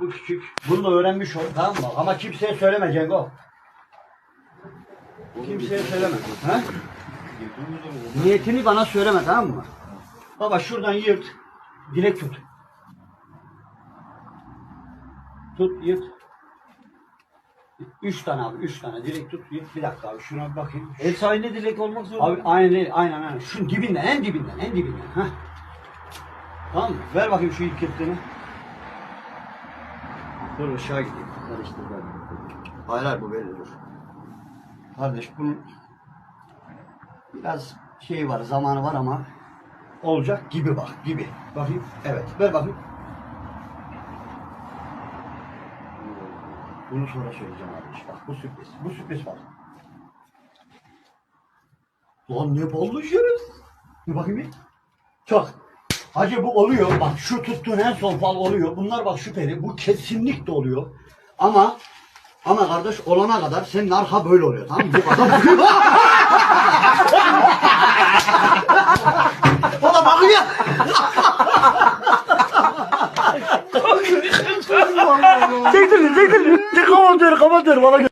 Bu küçük. Bunu da öğrenmiş ol tamam mı? Ama kimseye söyleme Cengo. Kimseye söyleme. Ha? Niyetini bana söyleme tamam mı? Baba şuradan yırt. Dilek tut. Tut yırt. Üç tane abi, üç tane. Dilek tut, yırt. Bir dakika abi, şuna bir bakayım. El sahine dilek olmak zorunda. Abi aynen, aynen, aynen. Şunun dibinden, en dibinden, en dibinden. Heh. Tamam mı? Ver bakayım şu ilk yırttığını. Dur aşağı gideyim. Karıştır ben. Hayır hayır bu belli dur. Kardeş bunun biraz şey var, zamanı var ama olacak gibi bak, gibi. Bakayım. Evet, ver bakayım. Bunu sonra söyleyeceğim kardeş. Bak bu sürpriz. Bu sürpriz var. Lan ne ballı şerefsiz. Bir bakayım bir. Çok. Hacı bu oluyor. Bak şu tuttuğun en son fal oluyor. Bunlar bak şüpheli. Bu kesinlikle oluyor. Ama ama kardeş olana kadar senin arka böyle oluyor tamam mı? Bu kadar. o da bakıyor. Çektirin çektirin. Çek kapatıyor kapatıyor bana gö-